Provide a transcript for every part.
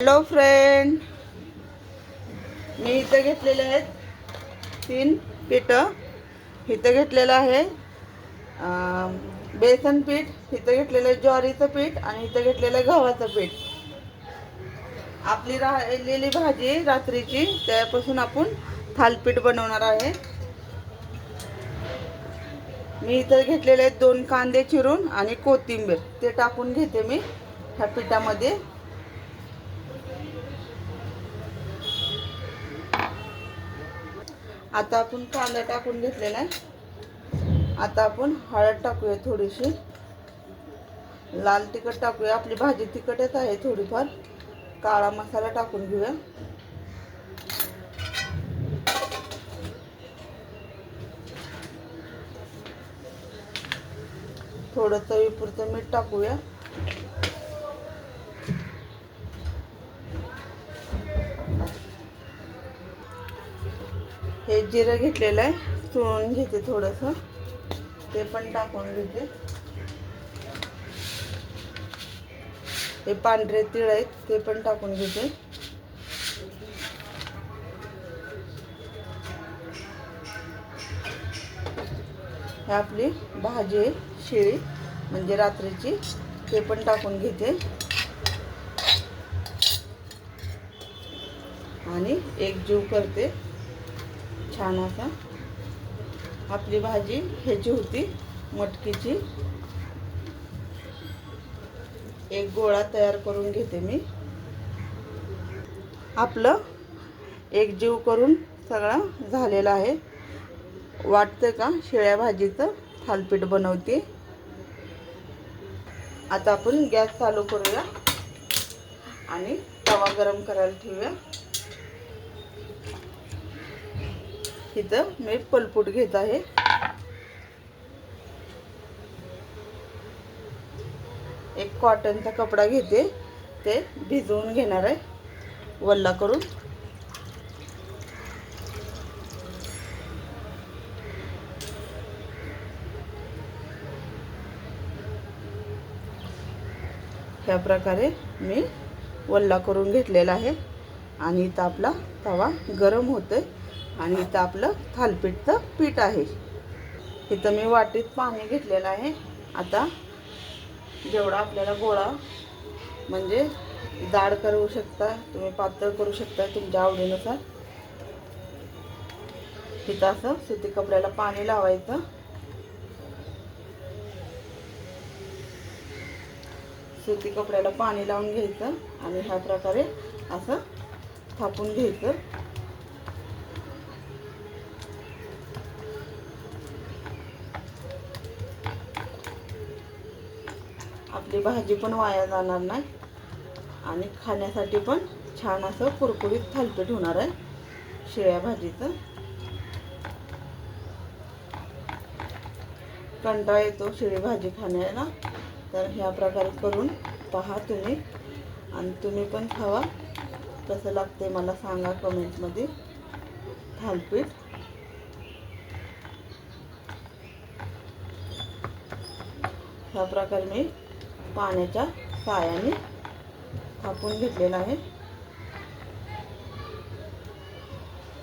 Hello friend मी इथं घेतलेले आहेत तीन पिठं. इथं घेतलेलं आहे बेसन पीठ इथं घेतलेलं आहे ज्वारीचं पीठ आणि इथं घेतलेलं आहे गव्हाचं पीठ. आपली राहिलेली भाजी रात्रीची त्यापासून आपण थालपीठ बनवणार आहे. मी इथं घेतलेले आहेत दोन कांदे चिरून आणि कोथिंबीर. ते टाकून घेते मी ह्या पिठामध्ये. आता आपण कांदा टाकून घेतलेला आहे. आता आपण हळद टाकूया थोडीशी. लाल तिखट टाकूया. आपली भाजी तिखटच आहे थोडीफार. काळा मसाला टाकून घेऊया. थोडं चवीपुरतं मीठ टाकूया. हे जिरं घेतलेलं आहे. चुळून घेते थोडंसं. ते पण टाकून घेते. हे पांढरे तिळ आहेत ते पण टाकून घेते. हे आपली भाजी आहे शिळी म्हणजे रात्रीची ते पण टाकून घेते. आणि एक जीव करते. छान असा. आपली भाजी ह्याची होती मटकीची. एक गोळा तयार करून घेते मी. आपलं एक जीव करून सगळा झालेला आहे. वाटतं का? शेळ्या भाजीचं थालपीठ बनवते. आता आपण गॅस चालू करूया आणि तवा गरम करायला ठेवूया. इथं मी पलपूट घेत आहे. एक कॉटनचा कपडा घेते ते भिजवून घेणार आहे वल्ला करून. ह्या प्रकारे मी वल्ला करून घेतलेला आहे. आणि इथं आपला तवा गरम होतोय. आणि इथं आपलं थालपीठचं पीठ आहे. इथं मी वाटीत पाणी घेतलेलं आहे. आता जेवढा आपल्याला गोळा म्हणजे जाड करू शकता तुम्ही पातळ करू शकता तुमच्या आवडीनुसार. तिथं असं सुती कपड्याला पाणी लावायचं. सुती कपड्याला पाणी लावून घ्यायचं आणि ह्या प्रकारे असं थापून घ्यायचं. आपली भाजी पण वाया जाणार नाही. आणि खाण्यासाठी पण छान असं कुरकुरीत थालपीठ होणार आहे. शिळ्या भाजीचं. कंटाळा येतो शिळी भाजी खाण्याला. तर ह्या प्रकारे करून पहा तुम्ही. आणि तुम्ही पण खावा. कसं लागते मला सांगा कमेंटमध्ये. थालपीठ. ह्या प्रकारे मी पाण्याच्या साहाय्याने थापून घेतलेलं आहे.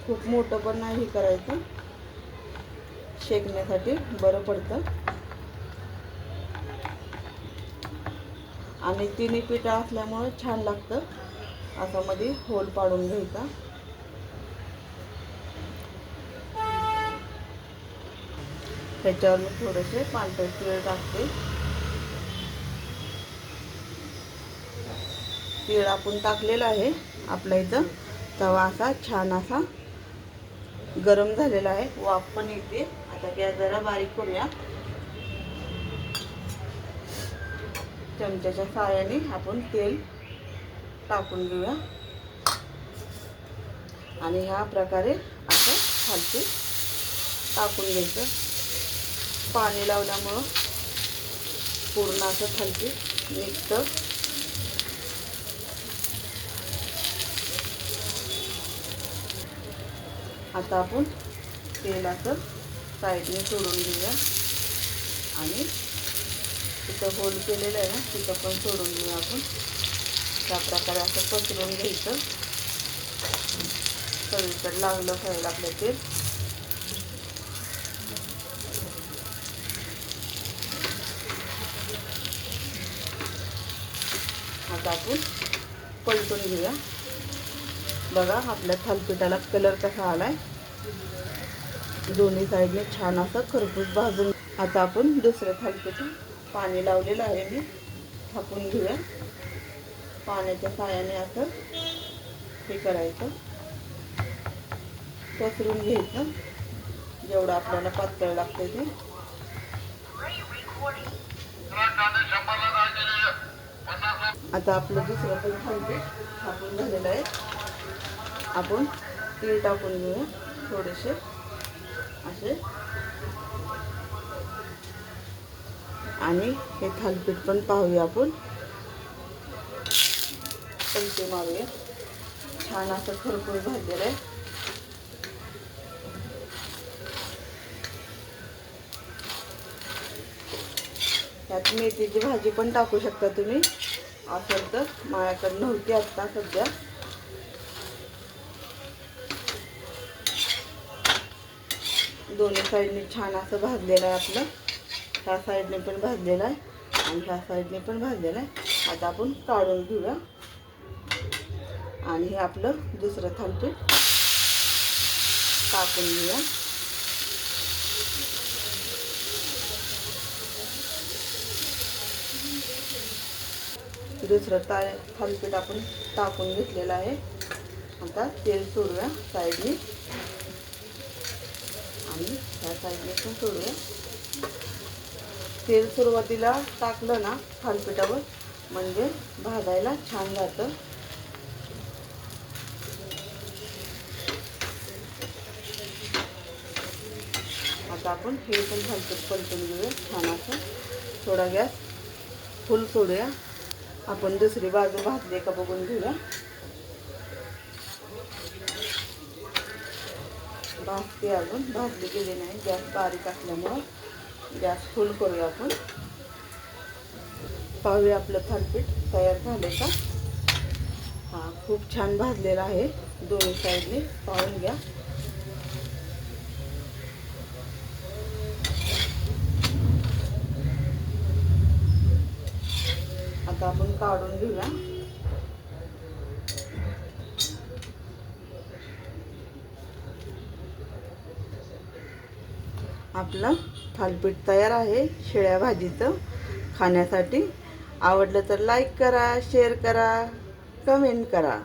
खूप मोठं पण नाही हे करायचं. शेकण्यासाठी बरं पडतं. आणि तिन्ही पिठं असल्यामुळं छान लागतं. असं मध्ये होल पाडून घ्यायचा. त्याच्यावर मी थोडेसे पांढरे तीळ टाकते. तीळ आपण टाकलेलं आहे आपल्या इथं. तवा असा छान असा गरम झालेला आहे. वाफ पण येते. आता गॅस जरा बारीक करूया. चमच्याच्या साहाय्याने आपण तेल टाकून घेऊया. आणि ह्या प्रकारे असं खालती टाकून घ्यायचं. पाणी लावल्यामुळं पूर्ण असं खालती निघतं आता आपण तेल असं साईडने सोडून घेऊया आणि तिथं होल केलेलं आहे ना तिथं पण सोडून घेऊया आपण. त्या प्रकारे असं पसरून घ्यायचं. सगळीकडे लागलं खायला आपलं तेल. आता आपण पलटून घेऊया. बघा आपल्या थालपिठाला कलर कसा आलाय. दोन्ही साईडने छान असं खरपूस भाजून. आता आपण दुसरं थालपीठ पाणी लावलेलं आहे मी. थापून घेऊया. पाण्याच्या साह्याने असं हे करायचं. पसरून घ्यायचं. जेवढं आपल्याला पातळ लागतं ते. आता आपलं दुसरं पण थालपीठ थापून झालेलं आहे. आपण तीळ टाकून घेऊया थोडेसे. असे. आणि हे थालपीठ पण पाहूया आपण. पलटे मारूया. छान असं खरपूर भाजलेलं आहे. त्यात मेथीची भाजी पण टाकू शकता तुम्ही. असेल तर. माझ्याकडे नव्हती आत्ता सध्या. दोन्ही साईडने छान असं भाजलेलं आहे आपलं. ह्या साईडने पण भाजलेलं आहे आणि ह्या साईडने पण भाजलेलं आहे. आता आपण काढून घेऊया. आणि हे आपलं दुसरं थालपीठ टाकून घेऊया. दुसरं ता थालपीठ आपण टाकून घेतलेलं आहे. आता तेल सोडूया साईडने. आणि ह्या साईडने पण सोडूया तेल सुरुवातीला टाकलं ना थालपिठावर म्हणजे भाजायला छान जातं. आता आपण हे पण थालपीठ पलटून घेऊया. छान असं थोडा गॅस फुल सोडूया. आपण दुसरी बाजू भाजली का बघून घेऊया. भाजते अजून. भाजली गेली नाही. गॅस बारीक असल्यामुळं गॅस फुल करूया आपण. पाहूया आपलं थालपीठ तयार झाले का? हां खूप छान भाजलेलं आहे. दोन्ही साईडने पाहून घ्या. आता आपण काढून घेऊया. आपलं थालपीठ तयार आहे शेळ्या भाजीचं खाण्यासाठी. आवडलं तर लाईक करा शेअर करा कमेंट करा.